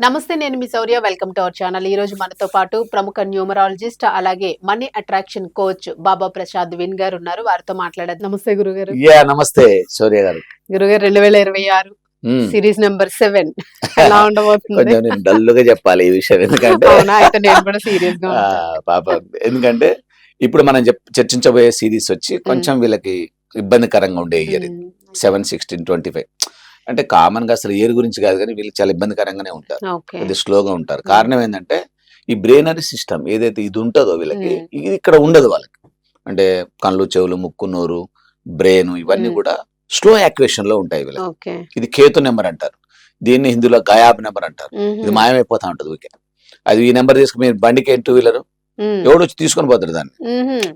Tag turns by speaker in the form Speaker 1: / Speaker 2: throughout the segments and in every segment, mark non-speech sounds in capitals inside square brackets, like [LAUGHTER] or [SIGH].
Speaker 1: నమస్తే నేను మీ Shaurya. Welcome to our channel. ఈ రోజు మనతో పాటు ప్రముఖ న్యూమరాలజిస్ట్ అలాగే money attraction coach Baba Prasad win గారు ఉన్నారు. వారితో మాట్లాడదు. నమస్తే గురుగారు.
Speaker 2: యా నమస్తే సూర్య గారు.
Speaker 1: గురుగారు రెండు వేల ఇరవై ఆరు. సిరీస్ నెంబర్ సెవెన్ ఎలా ఉండబోతుంది?
Speaker 2: కొంచెం నేను డల్లుగా చెప్పాలి ఈ విషయం. ఎందుకంటే
Speaker 1: అవునా? అయితే నేను కూడా సీరియస్గా
Speaker 2: ఆ,
Speaker 1: ఉంటాను.
Speaker 2: పాప. ఎందుకంటే ఇప్పుడు మనం చెప్- చర్చించబోయే సిరీస్ వచ్చి కొంచెం వీళ్ళకి ఇబ్బందికరంగా ఉండే year
Speaker 1: hmm.
Speaker 2: Seven sixteen twenty five. అంటే కామన్గా అసలు ఇయర్ గురించి కాదు కానీ వీళ్ళకి చాలా ఇబ్బందికరంగానే ఉంటారు.
Speaker 1: ఓకే.
Speaker 2: కొద్దిగా స్లోగా ఉంటారు. కారణం ఏంటంటే ఈ బ్రెయినరీ సిస్టమ్ ఏదైతే ఇది ఉంటుందో వీళ్ళకి. ఇది ఇక్కడ ఉండదు వాళ్ళకి. అంటే కళ్ళు చెవులు ముక్కు నోరు బ్రెయిన్ ఇవన్నీ. కూడా స్లో యాక్యువేషన్లో ఉంటాయి వీళ్ళకి.
Speaker 1: ఓకే.
Speaker 2: ఇది కేతు నెంబర్ అంటారు. దీన్ని హిందీలో గయాబ్ నెంబర్ అంటారు. ఇది మాయమైపోతా ఉంటుంది ఊరికే. అది ఈ నెంబర్ తీసుకుని మీరు బండికి టూ వీలర్. ఎవడు వచ్చి తీసుకొని పోతాడు దాన్ని.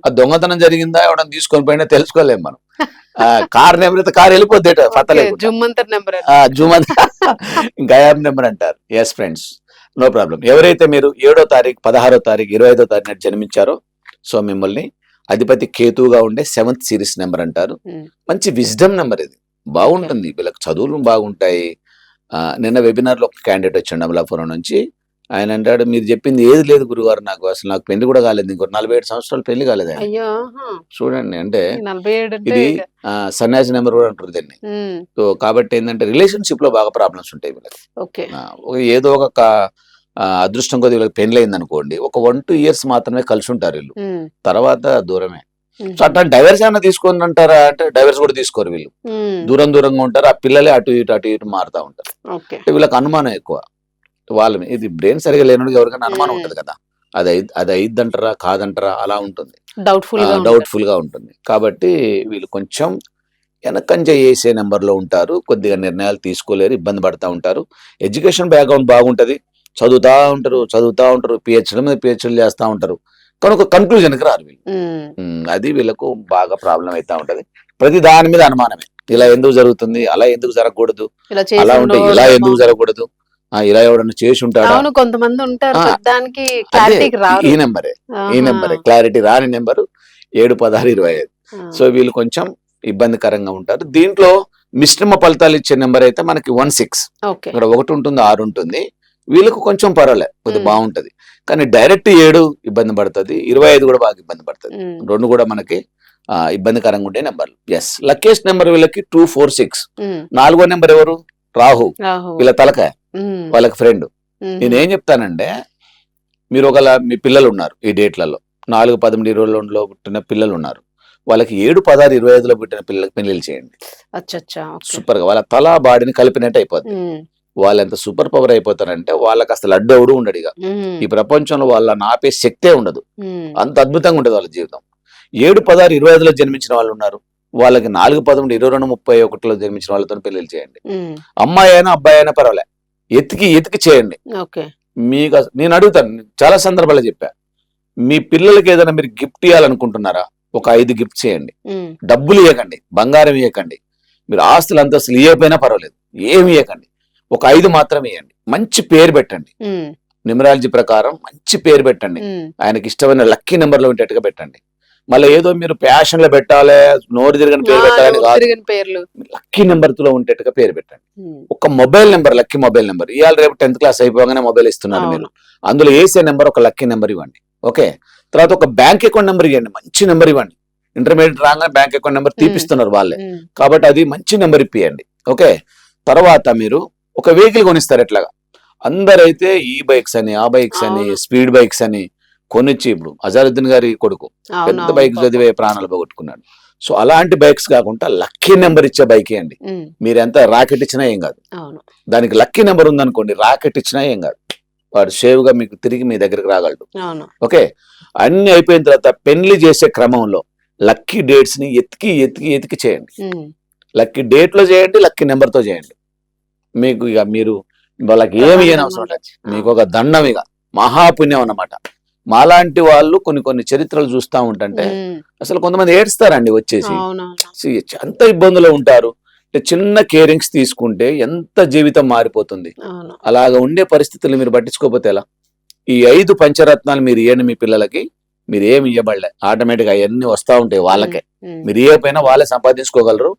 Speaker 2: ఆ దొంగతనం జరిగిందా? ఎవడన్నా తీసుకొని పోయినా తెలుసుకోలేము మనం. [LAUGHS] కార్ నెంబర్ అయితే కార్ వెళ్ళిపోద్ది
Speaker 1: జుమ్మంతర్ నెంబర్
Speaker 2: గయాబ్ నెంబర్ అంటారు. ఎస్ ఫ్రెండ్స్ నో ప్రాబ్లం ఎవరైతే మీరు ఏడో తారీఖు పదహారో తారీఖు ఇరవై ఐదో తారీఖు జన్మించారో సో మిమ్మల్ని అధిపతి కేతువుగా ఉండే సెవెంత్ సిరీస్ నెంబర్ అంటారు. మంచి విజ్డమ్ నెంబర్ ఇది. బాగుంటుంది. వీళ్ళకి చదువులు బాగుంటాయి. ఆ, నిన్న వెబినార్లో ఒక క్యాండిడేట్ వచ్చాడు అమలాపురం నుంచి ఆయన అంటాడు మీరు చెప్పింది ఏది లేదు గురుగారు నాకు అసలు నాకు పెళ్ళి కూడా కాలేదు ఇంకో నలభై ఏడు సంవత్సరాలు పెళ్ళి కాలేదు ఆయన. చూడండి అంటే ఇది సన్యాసి నెంబర్ కూడా అంటారు దీన్ని. సో కాబట్టి ఏంటంటే రిలేషన్షిప్లో బాగా ప్రాబ్లమ్స్ ఉంటాయి వీళ్ళకి. ఏదో ఒక అదృష్టం కొద్ది వీళ్ళకి పెళ్ళి అయింది అనుకోండి ఒక వన్ టూ ఇయర్స్ మాత్రమే కలిసి ఉంటారు వీళ్ళు. తర్వాత దూరమే. సో అట్లా డైవర్స్ ఏమైనా తీసుకొని అంటారా? అంటే డైవర్స్ కూడా తీసుకోరు వీళ్ళు. దూరం దూరంగా ఉంటారు ఆ పిల్లలే అటు ఇటు అటు ఇటు మారుతా ఉంటారు. వీళ్ళకి అనుమానం ఎక్కువ. వాళ్ళ ఇది బ్రెయిన్ సరిగా లేనుడికి ఎవరికైనా అనుమానం. ఉంటుంది కదా. అది అది అయిద్దంటారా కాదంటారా అలా ఉంటుంది. డౌట్ఫుల్గా డౌట్ఫుల్గా ఉంటుంది. కాబట్టి వీళ్ళు కొంచెం వెనకంజ చేసే నెంబర్లో ఉంటారు. కొద్దిగా నిర్ణయాలు తీసుకోలేరు ఇబ్బంది పడతా ఉంటారు. ఎడ్యుకేషన్ బ్యాక్గ్రౌండ్ బాగుంటది. చదువుతా ఉంటారు చదువుతా ఉంటారు పిహెచ్డీ మీద పిహెచ్డీలు చేస్తూ ఉంటారు. కానీ ఒక కన్క్లూజన్కి రారు వీళ్ళు. అది వీళ్ళకు బాగా ప్రాబ్లం అవుతా ఉంటది. ప్రతి దాని మీద అనుమానమే. ఇలా ఎందుకు జరుగుతుంది అలా ఎందుకు జరగకూడదు అలా ఉంటే ఇలా. ఎందుకు జరగకూడదు. ఇలా ఎవడన్నా చేసి ఉంటాడా
Speaker 1: కొంతమంది ఉంటారు. దానికి
Speaker 2: ఈ నెంబరే. ఈ. నెంబరే. క్లారిటీ రాని నెంబరు ఏడు పదహారు ఇరవై ఐదు. సో వీళ్ళు కొంచెం ఇబ్బందికరంగా ఉంటారు. దీంట్లో మిశ్రమ ఫలితాలు ఇచ్చే నెంబర్ అయితే మనకి వన్ సిక్స్. ఇక్కడ ఒకటి ఉంటుంది ఆరు ఉంటుంది. వీళ్ళకు కొంచెం పర్వాలే కొద్దిగా. బాగుంటది. కానీ డైరెక్ట్ ఏడు ఇబ్బంది పడుతుంది ఇరవై ఐదు కూడా బాగా ఇబ్బంది పడుతుంది. రెండు కూడా మనకి ఇబ్బందికరంగా ఉండే నెంబర్లు. ఎస్ లక్కీస్ట్ నెంబర్ వీళ్ళకి టూ ఫోర్ సిక్స్. నాలుగో నెంబర్ ఎవరు? రాహు. వీళ్ళ తలకాయ. వాళ్ళకి ఫ్రెండ్. నేను ఏం చెప్తానంటే మీరు ఒకలా మీ పిల్లలు ఉన్నారు ఈ డేట్లలో. నాలుగు పదమూడు ఇరవై రెండులో పుట్టిన పిల్లలు ఉన్నారు వాళ్ళకి ఏడు పదహారు ఇరవై ఐదులో పుట్టిన పిల్లలకి పెళ్ళిళ్ళు చేయండి. సూపర్గా వాళ్ళ తల బాడీని కలిపినట్టు అయిపోద్ది.
Speaker 1: మ్మ్.
Speaker 2: వాళ్ళు ఎంత సూపర్ పవర్ అయిపోతారంటే వాళ్ళకి అసలు అడ్డు ఎవడు ఉండడు ఇక. ఈ ప్రపంచంలో వాళ్ళని ఆపే శక్తే ఉండదు. అంత అద్భుతంగా ఉండదు వాళ్ళ జీవితం. ఏడు పదహారు ఇరవై ఐదులో జన్మించిన వాళ్ళు ఉన్నారు. వాళ్ళకి నాలుగు పదమూడు ఇరవై రెండు ముప్పై ఒకటిలో జన్మించిన వాళ్ళతో పెళ్ళిళ్ళు చేయండి.
Speaker 1: మ్మ్.
Speaker 2: అమ్మాయి అయినా అబ్బాయి అయినా పర్వాలే. ఎతికి ఎతికి చేయండి. మీకు నేను అడుగుతాను చాలా సందర్భాలు చెప్పా. మీ పిల్లలకి ఏదైనా మీరు గిఫ్ట్ ఇవ్వాలనుకుంటున్నారా ఒక ఐదు గిఫ్ట్ చేయండి. డబ్బులు ఇవ్వకండి బంగారం ఇవ్వకండి మీరు ఆస్తులు అంతస్తులు ఇవ్వకపోయినా పర్వాలేదు ఏమి ఇవ్వకండి ఒక ఐదు మాత్రం ఇవ్వండి మంచి పేరు పెట్టండి. న్యూమరాలజీ ప్రకారం మంచి పేరు పెట్టండి. ఆయనకి ఇష్టమైన లక్కీ నెంబర్లో ఉండేట్టుగా పెట్టండి. మళ్ళీ ఏదో మీరు ప్యాషన్లో పెట్టాలి నోరు తిరగని పేరు పెట్టాలని కాదు. లక్కీ నెంబర్లో ఉండేట్టుగా పేరు పెట్టండి. ఒక mobile number lucky mobile number ఇవాళ రేపు టెన్త్ క్లాస్ అయిపోగానే మొబైల్ ఇస్తున్నారు మీరు. అందులో వేసే నెంబర్ ఒక లక్కీ నెంబర్ ఇవ్వండి. ఓకే? తర్వాత ఒక బ్యాంక్ అకౌంట్ నెంబర్ ఇవ్వండి. మంచి నెంబర్ ఇవ్వండి. ఇంటర్మీడియట్ రాగానే బ్యాంక్ అకౌంట్ నెంబర్ తీపిస్తున్నారు వాళ్ళే. కాబట్టి అది మంచి నెంబర్ ఇప్పియండి. ఓకే? తర్వాత మీరు ఒక వెహికల్ కొనిస్తారు ఎట్లాగా? అందరైతే ఈ బైక్స్ అని ఆ బైక్స్ అని. స్పీడ్ బైక్స్ అని కొనిచ్చి ఇప్పుడు అజారుద్దీన్ గారి కొడుకు పెద్ద బైక్. చదివే ప్రాణాలు పోగొట్టుకున్నాడు. సో అలాంటి బైక్స్ కాకుండా లక్కీ నెంబర్ ఇచ్చే బైక్
Speaker 1: మ్మ్.
Speaker 2: మీరు ఎంత రాకెట్ ఇచ్చినా ఏం కాదు. దానికి లక్కీ నెంబర్ ఉందనుకోండి రాకెట్ ఇచ్చినా ఏం కాదు. వాడు సేవ్గా మీకు తిరిగి మీ దగ్గరికి రాగలడు. ఓకే? అన్ని అయిపోయిన తర్వాత పెళ్ళి చేసే క్రమంలో లక్కీ డేట్స్ని ఎతికి ఎతికి ఎతికి చేయండి. లక్కీ డేట్లో చేయండి లక్కీ నెంబర్తో చేయండి. మీకు ఇక మీరు వాళ్ళకి ఏమి ఇయ్యని అవసరం లేదు. మీకు ఒక దండం ఇక. మహాపుణ్యం అన్నమాట. మాలాంటి వాళ్ళు కొన్ని కొన్ని చరిత్రలు చూస్తా ఉంటుంటే
Speaker 1: మ్మ్.
Speaker 2: అసలు కొంతమంది ఏడుస్తారండి వచ్చేసి. ఎంత ఇబ్బందులో ఉంటారు? అంటే చిన్న కేరింగ్స్ తీసుకుంటే ఎంత జీవితం మారిపోతుంది? అలాగ ఉండే పరిస్థితులు మీరు పట్టించుకోకపోతే ఎలా? ఈ ఐదు పంచరత్నాలు మీరు ఇవ్వండి మీ పిల్లలకి మీరు ఏమి ఇవ్వబడలే ఆటోమేటిక్ అవన్నీ వస్తా ఉంటాయి వాళ్ళకే. మీరు ఇవ్వకపోయినా వాళ్ళే సంపాదించుకోగలరు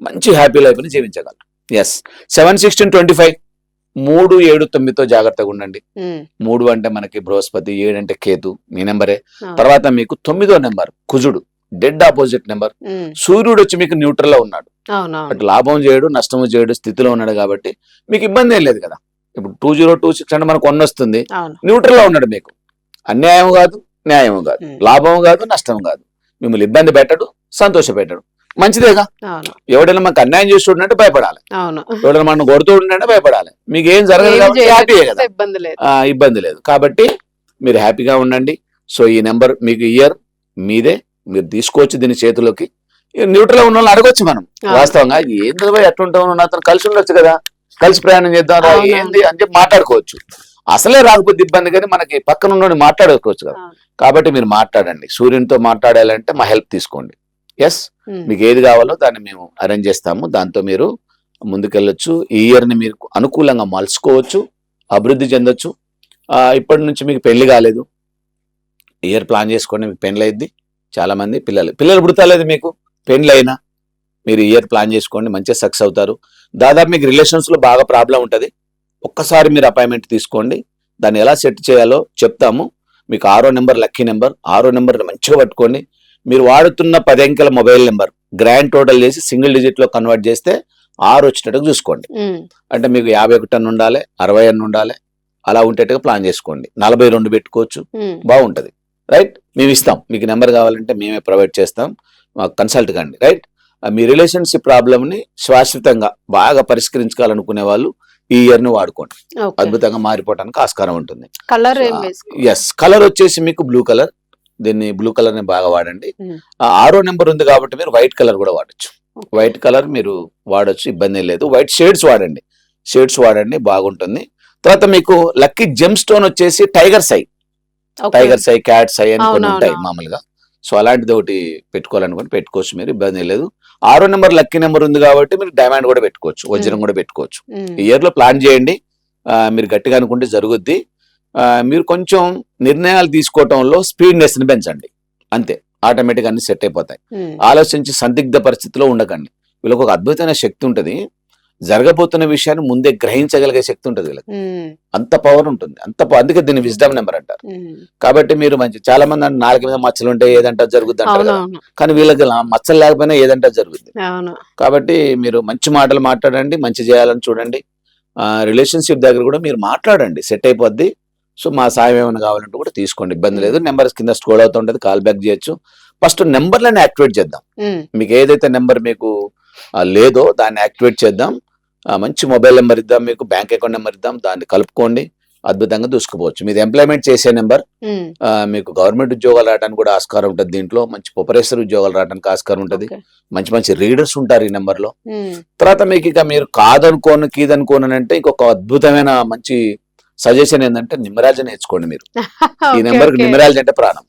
Speaker 2: మంచి హ్యాపీ లైఫ్ని జీవించగలరు. Yes seven sixteen twenty five. మూడు ఏడు తొమ్మిదితో జాగ్రత్తగా ఉండండి. మూడు అంటే మనకి బృహస్పతి ఏడు అంటే కేతు మీ నెంబరే. తర్వాత మీకు తొమ్మిదో నెంబర్ కుజుడు డెడ్ ఆపోజిట్ నెంబర్. సూర్యుడు వచ్చి మీకు న్యూట్రల్లో ఉన్నాడు అటు లాభం చేయడు నష్టము చేయడు స్థితిలో ఉన్నాడు కాబట్టి మీకు ఇబ్బంది ఏం లేదు కదా. ఇప్పుడు టూ జీరో టూ సిక్స్ అంటే మనకు వన్ వస్తుంది. న్యూట్రల్లో ఉన్నాడు మీకు. అన్యాయం కాదు న్యాయం కాదు. లాభం కాదు నష్టం కాదు. మిమ్మల్ని ఇబ్బంది పెట్టడు సంతోష పెట్టడు మంచిదేగా? ఎవడైనా మనకు అన్యాయం చేసి చూడంటే భయపడాలి ఎవడైనా మనం కొడుతూ ఉండంటే భయపడాలి. మీకు ఏం జరగదు కాబట్టి హ్యాపీయే కదా.
Speaker 1: ఇబ్బంది లేదు.
Speaker 2: ఇబ్బంది కాబట్టి మీరు హ్యాపీగా ఉండండి. సో ఈ నెంబర్ మీకు ఇయర్ మీదే. మీరు తీసుకోవచ్చు దీని చేతిలోకి న్యూట్రల్ ఉన్న వాళ్ళని అడగొచ్చు మనం. వాస్తవంగా ఏంది ఎట్లుంటావు నాతో కలిసి ఉండొచ్చు కదా. కలిసి ప్రయాణం చేద్దాం. ఏంది అని చెప్పి మాట్లాడుకోవచ్చు. అసలే రాకపోతే ఇబ్బంది కానీ మనకి పక్కన ఉన్నోడిని మాట్లాడుకోవచ్చు కదా. కాబట్టి మీరు మాట్లాడండి. సూర్యునితో మాట్లాడాలంటే మా హెల్ప్ తీసుకోండి. ఎస్
Speaker 1: ఉమ్,
Speaker 2: మీకు ఏది కావాలో దాన్ని మేము అరేంజ్ చేస్తాము. దాంతో మీరు ముందుకెళ్ళొచ్చు. ఈ ఇయర్ని మీరు అనుకూలంగా మలుచుకోవచ్చు. అభివృద్ధి చెందొచ్చు. ఇప్పటి నుంచి మీకు పెళ్ళి కాలేదు. ఇయర్ ప్లాన్ చేసుకోండి. మీకు పెళ్ళి అయింది చాలా మంది పిల్లలు. పిల్లలు పుడతలేదు మీకు. పెళ్ళి అయినా మీరు ఇయర్ ప్లాన్ చేసుకోండి. మంచిగా సక్సెస్ అవుతారు. దాదాపు మీకు రిలేషన్స్లో బాగా ప్రాబ్లం ఉంటుంది. ఒక్కసారి మీరు అపాయింట్మెంట్ తీసుకోండి. దాన్ని ఎలా సెట్ చేయాలో చెప్తాము. మీకు ఆరో నెంబర్ లక్కీ నెంబర్ ఆరో నెంబర్ మంచిగా పట్టుకోండి. మీరు వాడుతున్న పది అంకెల మొబైల్ నెంబర్ గ్రాండ్ టోటల్ చేసి సింగిల్ డిజిట్లో కన్వర్ట్ చేస్తే ఆరు వచ్చేటట్టుగా చూసుకోండి. అంటే మీకు యాభై ఒకటి అన్న ఉండాలి అరవై అన్న ఉండాలి అలా ఉండేట్టుగా ప్లాన్ చేసుకోండి. నలభై రెండు పెట్టుకోవచ్చు బాగుంటది. రైట్? మేము ఇస్తాం. మీకు నెంబర్ కావాలంటే మేమే ప్రొవైడ్ చేస్తాం. మాకు కన్సల్ట్ కండి. రైట్? మీ రిలేషన్షిప్ ప్రాబ్లమ్ని శాశ్వతంగా బాగా పరిష్కరించుకోవాలనుకునే వాళ్ళు ఈ ఇయర్ని వాడుకోండి అద్భుతంగా మారిపోవడానికి ఆస్కారం ఉంటుంది.
Speaker 1: కలర్
Speaker 2: ఎస్ కలర్ వచ్చేసి మీకు బ్లూ కలర్ దీన్ని బ్లూ కలర్ని బాగా వాడండి. ఆ ఆరో నెంబర్ ఉంది కాబట్టి మీరు వైట్ కలర్ కూడా వాడచ్చు. వైట్ కలర్ మీరు వాడొచ్చు ఇబ్బంది లేదు. వైట్ షేడ్స్ వాడండి. షేడ్స్ వాడండి బాగుంటుంది. తర్వాత మీకు లక్కీ జెమ్ స్టోన్ వచ్చేసి tiger eye. Tiger eye cat eye అని కొన్ని. ఉంటాయి మామూలుగా. సో అలాంటిది ఒకటి పెట్టుకోవాలనుకుంటే పెట్టుకోవచ్చు మీరు ఇబ్బంది లేదు. ఆరో నెంబర్ లక్కీ నెంబర్ ఉంది కాబట్టి మీరు డైమండ్ కూడా పెట్టుకోవచ్చు వజ్రం కూడా పెట్టుకోవచ్చు. ఇయర్లో ప్లాన్ చేయండి. మీరు గట్టిగా అనుకుంటే జరుగుద్ది. మీరు కొంచెం నిర్ణయాలు తీసుకోవటంలో స్పీడ్నెస్ని పెంచండి. అంతే. ఆటోమేటిక్ అన్ని సెట్ అయిపోతాయి. ఆలోచించి సందిగ్ధ పరిస్థితిలో ఉండకండి. వీళ్ళకి ఒక అద్భుతమైన శక్తి ఉంటుంది. జరగబోతున్న విషయాన్ని ముందే గ్రహించగలిగే శక్తి ఉంటుంది వీళ్ళకి. అంత పవర్ ఉంటుంది. అంత అందుకే దీన్ని విజ్డమ్ నెంబర్ అంటారు. కాబట్టి మీరు మంచి చాలా మంది అంటే నాలుగు మీద మచ్చలు ఉంటే ఏదంటే జరుగుద్ది అంటారు కానీ వీళ్ళకి మచ్చలు లేకపోయినా ఏదంటే జరుగుద్ది. కాబట్టి మీరు మంచి మాటలు మాట్లాడండి మంచి చేయాలని చూడండి. రిలేషన్షిప్ దగ్గర కూడా మీరు మాట్లాడండి. సెట్ అయిపోద్ది. సో మా సాయం ఏమైనా కావాలంటే కూడా తీసుకోండి. ఇబ్బంది లేదు. నెంబర్ కింద స్క్రోల్ అవుతుంటది కాల్ బ్యాక్ చేయొచ్చు. ఫస్ట్ నెంబర్లను యాక్టివేట్ చేద్దాం. మీకు ఏదైతే నెంబర్ మీకు లేదో దాన్ని యాక్టివేట్ చేద్దాం. మంచి మొబైల్ నెంబర్ ఇద్దాం మీకు. బ్యాంక్ అకౌంట్ నెంబర్ ఇద్దాం. దాన్ని కలుపుకోండి. అద్భుతంగా దూసుకుపోవచ్చు. మీది ఎంప్లాయ్మెంట్ చేసే నెంబర్. మీకు గవర్నమెంట్ ఉద్యోగాలు రావడానికి కూడా ఆస్కారం ఉంటుంది దీంట్లో. మంచి పొపరేసర్ ఉద్యోగాలు రావడానికి ఆస్కారం ఉంటుంది. మంచి మంచి రీడర్స్ ఉంటారు ఈ నెంబర్లో. తర్వాత మీకు ఇక మీరు కాదనుకోను కీదనుకోను అంటే ఇంకొక అద్భుతమైన మంచి సజెషన్ ఏంటంటే నిమరాజీ నేర్చుకోండి మీరు. [LAUGHS] ఈ నెంబర్
Speaker 1: ఓకే.
Speaker 2: నిమరాజీ అంటే ప్రాణం.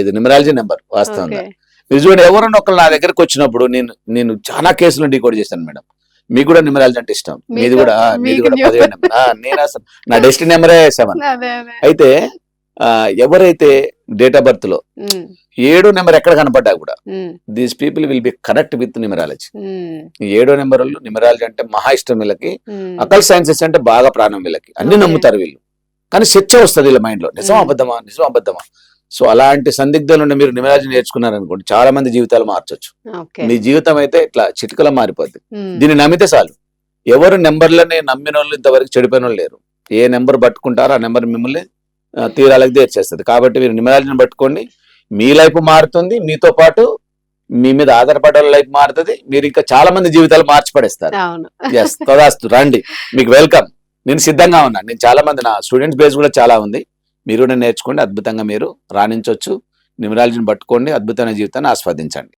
Speaker 2: ఇది నిమరాలజీ నెంబర్ వాస్తవంగా. మీరు చూడండి ఎవరన్నా ఒకళ్ళు నా దగ్గరకు వచ్చినప్పుడు నేను నేను చాలా కేసులు డీకోడ్ చేశాను మేడం. మీకు కూడా నిమరాలజీ అంటే ఇష్టం. మీది కూడా మీది కూడా పదిహేను నెంబర్. నేను అసలు నా డెస్టినీ నెంబరే సెవెన్ అయితే ఎవరైతే డేట్ ఆఫ్
Speaker 1: బర్త్లో
Speaker 2: ఏడో నెంబర్ ఎక్కడ కనపడ్డా కూడా these people will be connect with numerology ఏడో నెంబర్ వాళ్ళు నిమరాలజీ అంటే మహా ఇష్టం వీళ్ళకి. అకల్ సైన్సెస్ అంటే బాగా ప్రాణం వీళ్ళకి. అన్ని. నమ్ముతారు వీళ్ళు. కానీ చర్చ వస్తుంది వీళ్ళ మైండ్లో. నిజం. అబద్ధమా? నిజం అబద్ధమా? సో అలాంటి సందిగ్ధం నుండి మీరు నిమరాజు నేర్చుకున్నారనుకోండి చాలా మంది జీవితాలు మార్చొచ్చు. మీ జీవితం అయితే ఇట్లా చిటికలో మారిపోద్ది. దీన్ని నమ్మితే చాలు. ఎవరు నెంబర్లని నమ్మిన వాళ్ళు ఇంతవరకు చెడిపోయిన వాళ్ళు లేరు. ఏ నెంబర్ పట్టుకుంటారో ఆ నెంబర్ మిమ్మల్ని తీరాలకు తీర్చేస్తుంది కాబట్టి మీరు నిమరాజుని పట్టుకోండి. మీ లైఫ్ మారుతుంది. మీతో పాటు మీ మీద ఆధారపడే లైఫ్ మారుతుంది. మీరు ఇంకా చాలా మంది జీవితాలు మార్చి పడేస్తారు. ఎస్ తదాస్తు. రండి. మీకు వెల్కమ్. నేను సిద్ధంగా ఉన్నాను నేను చాలా మంది నా స్టూడెంట్స్ బేస్ కూడా చాలా ఉంది. మీరు కూడా నేర్చుకోండి. అద్భుతంగా మీరు రాణించవచ్చు న్యూమరాలజీని పట్టుకోండి. అద్భుతమైన జీవితాన్ని ఆస్వాదించండి.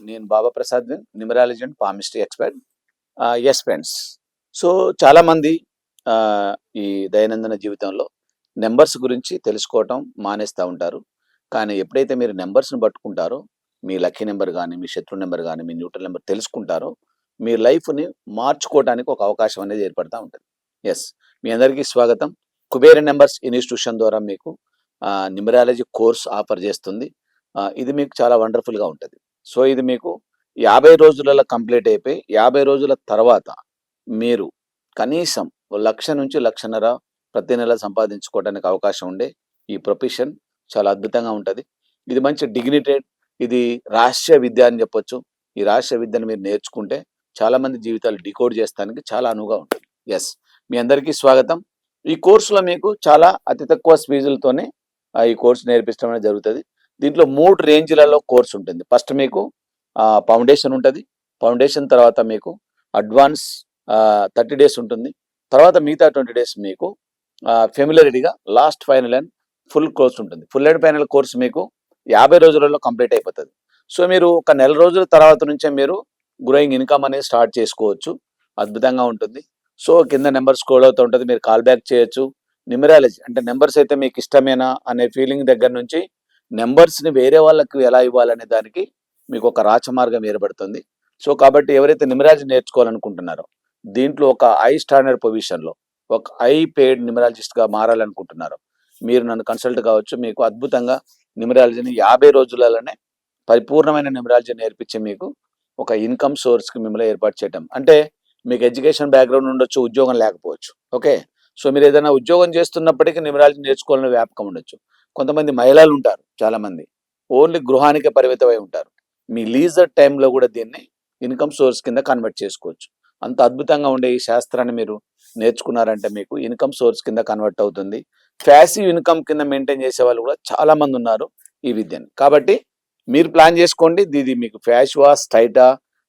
Speaker 2: నేను Baba Prasad numerology and palmistry expert. Yes friends so చాలా మంది ఆ, ఈ దైనందిన జీవితంలో నెంబర్స్ గురించి తెలుసుకోవటం మానేస్తూ ఉంటారు. కానీ ఎప్పుడైతే మీరు నెంబర్స్ని పట్టుకుంటారో మీ లక్కీ నెంబర్ కానీ మీ శత్రు నెంబర్ కానీ మీ న్యూట్రల్ నెంబర్ తెలుసుకుంటారో మీ లైఫ్ని మార్చుకోవడానికి ఒక అవకాశం అనేది ఏర్పడతా ఉంటుంది. ఎస్ మీ అందరికీ స్వాగతం. కుబేర నెంబర్స్ ఇన్స్టిట్యూషన్ ద్వారా మీకు న్యూమరాలజీ కోర్స్ ఆఫర్ చేస్తుంది. ఇది మీకు చాలా వండర్ఫుల్గా ఉంటుంది. సో ఇది మీకు యాభై రోజులలో కంప్లీట్ అయిపోయి యాభై రోజుల తర్వాత మీరు కనీసం లక్ష నుంచి లక్షన్నర ప్రతి నెల సంపాదించుకోవడానికి అవకాశం ఉండే ఈ ప్రొఫెషన్ చాలా అద్భుతంగా ఉంటుంది. ఇది మంచి డిగ్నిటెడ్ ఇది రహస్య విద్య అని చెప్పొచ్చు. ఈ రహస్య విద్యను మీరు నేర్చుకుంటే చాలా మంది జీవితాలు డికోడ్ చేస్తానికి చాలా అనువుగా ఉంటుంది. ఎస్ మీ అందరికీ స్వాగతం. ఈ కోర్సులో మీకు చాలా అతి తక్కువ ఫీజులతోనే ఈ కోర్సు నేర్పించడం అనేది జరుగుతుంది. దీంట్లో మూడు రేంజ్లలో కోర్స్ ఉంటుంది. ఫస్ట్ మీకు ఫౌండేషన్ ఉంటుంది. ఫౌండేషన్ తర్వాత మీకు అడ్వాన్స్ థర్టీ డేస్ ఉంటుంది. తర్వాత మిగతా ట్వంటీ డేస్ మీకు ఫెమిలరిటీగా last final and full course ఉంటుంది. ఫుల్ అండ్ ఫైనల్ కోర్స్ మీకు యాభై రోజులలో కంప్లీట్ అయిపోతుంది. సో మీరు ఒక నెల రోజుల తర్వాత నుంచే మీరు గ్రోయింగ్ ఇన్కమ్ అనేది స్టార్ట్ చేసుకోవచ్చు. అద్భుతంగా ఉంటుంది. సో కింద నెంబర్ స్కోల్ అవుతూ ఉంటుంది. మీరు కాల్ బ్యాక్ చేయొచ్చు. న్యూమరాలజీ అంటే నెంబర్స్ అయితే మీకు ఇష్టమేనా అనే ఫీలింగ్ దగ్గర నుంచి నెంబర్స్ని వేరే వాళ్ళకి ఎలా ఇవ్వాలనే దానికి మీకు ఒక రాచమార్గం ఏర్పడుతుంది. సో కాబట్టి ఎవరైతే న్యూమరాలజీ నేర్చుకోవాలనుకుంటున్నారో దీంట్లో ఒక ఐ స్టాండర్డ్ పొజిషన్లో ఒక ఐ పెయిడ్ న్యూమరాలజిస్ట్గా మారాలనుకుంటున్నారు. మీరు నన్ను కన్సల్ట్ కావచ్చు. మీకు అద్భుతంగా న్యూమరాలజీని యాభై రోజులలోనే పరిపూర్ణమైన న్యూమరాలజీ నేర్పించి మీకు ఒక ఇన్కమ్ సోర్స్కి మిమ్మల్ని ఏర్పాటు చేయటం. అంటే మీకు ఎడ్యుకేషన్ బ్యాక్గ్రౌండ్ ఉండొచ్చు ఉద్యోగం లేకపోవచ్చు. ఓకే? సో మీరు ఏదైనా ఉద్యోగం చేస్తున్నప్పటికీ న్యూమరాలజీ నేర్చుకోవాలని వ్యాపకం ఉండొచ్చు. కొంతమంది మహిళలు ఉంటారు చాలామంది. ఓన్లీ గృహానికే పరిమితమై ఉంటారు. మీ లీజర్ టైంలో కూడా దీన్ని ఇన్కమ్ సోర్స్ కింద కన్వర్ట్ చేసుకోవచ్చు. అంత అద్భుతంగా ఉండే ఈ శాస్త్రాన్ని మీరు నేర్చుకున్నారంటే మీకు ఇన్కమ్ సోర్స్ కింద కన్వర్ట్ అవుతుంది. ఫ్యాసివ్ ఇన్కమ్ కింద మెయింటైన్ చేసే వాళ్ళు కూడా చాలా మంది ఉన్నారు ఈ విద్యని. కాబట్టి మీరు ప్లాన్ చేసుకోండి. ఇది మీకు ఫ్యాషువా స్టైటా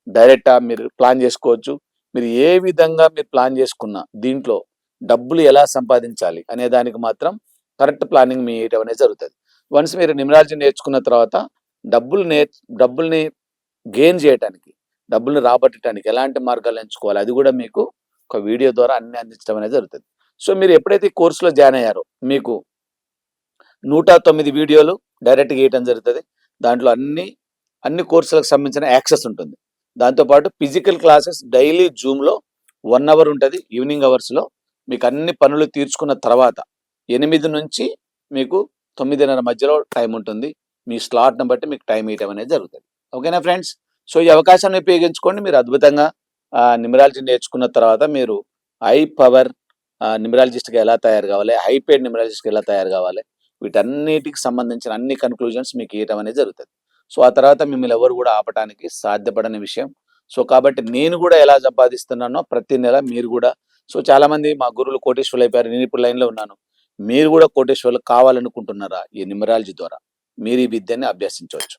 Speaker 2: డైరెక్టా మీరు ప్లాన్ చేసుకోవచ్చు. మీరు ఏ విధంగా మీరు ప్లాన్ చేసుకున్నా దీంట్లో డబ్బులు ఎలా సంపాదించాలి అనే దానికి మాత్రం కరెక్ట్ ప్లానింగ్ మీ అనేది జరుగుతుంది. వన్స్ మీరు నిమరాజీ నేర్చుకున్న తర్వాత డబ్బులు నే డబ్బుల్ని గెయిన్ చేయడానికి డబ్బుల్ని రాబట్టడానికి ఎలాంటి మార్గాలు ఎంచుకోవాలి అది కూడా మీకు ఒక వీడియో ద్వారా అన్ని అందించడం అనేది జరుగుతుంది. సో మీరు ఎప్పుడైతే కోర్సులో జాయిన్ అయ్యారో మీకు నూట తొమ్మిది వీడియోలు డైరెక్ట్గా వేయటం జరుగుతుంది. దాంట్లో అన్ని అన్ని కోర్సులకు సంబంధించిన యాక్సెస్ ఉంటుంది. దాంతోపాటు ఫిజికల్ క్లాసెస్ డైలీ జూమ్లో వన్ అవర్ ఉంటుంది ఈవినింగ్ అవర్స్లో. మీకు అన్ని పనులు తీర్చుకున్న తర్వాత ఎనిమిది నుంచి మీకు తొమ్మిదిన్నర మధ్యలో టైం ఉంటుంది. మీ స్లాట్ని బట్టి మీకు టైం వేయటం అనేది జరుగుతుంది. ఓకేనా ఫ్రెండ్స్? సో ఈ అవకాశాన్ని ఉపయోగించుకోండి. మీరు అద్భుతంగా న్యూమరాలజీ నేర్చుకున్న తర్వాత మీరు హై పవర్ న్యూమరాలజిస్ట్గా ఎలా తయారు కావాలి? హై పేడ్ నిమరాలజిస్ట్గా ఎలా తయారు కావాలి? వీటన్నిటికి సంబంధించిన అన్ని కన్క్లూజన్స్ మీకు ఇవ్వడం అనేది జరుగుతుంది. సో ఆ తర్వాత మిమ్మల్ని ఎవరు కూడా ఆపడానికి సాధ్యపడని విషయం. సో కాబట్టి నేను కూడా ఎలా సంపాదిస్తున్నానో ప్రతి నెల మీరు కూడా. సో చాలా మంది మా గురువులు కోటేశ్వర్లు అయిపోయారు. నేను ఇప్పుడు లైన్లో ఉన్నాను. మీరు కూడా కోటేశ్వర్లు కావాలనుకుంటున్నారా ఈ న్యూమరాలజీ ద్వారా? మీరు ఈ విద్యని అభ్యసించవచ్చు.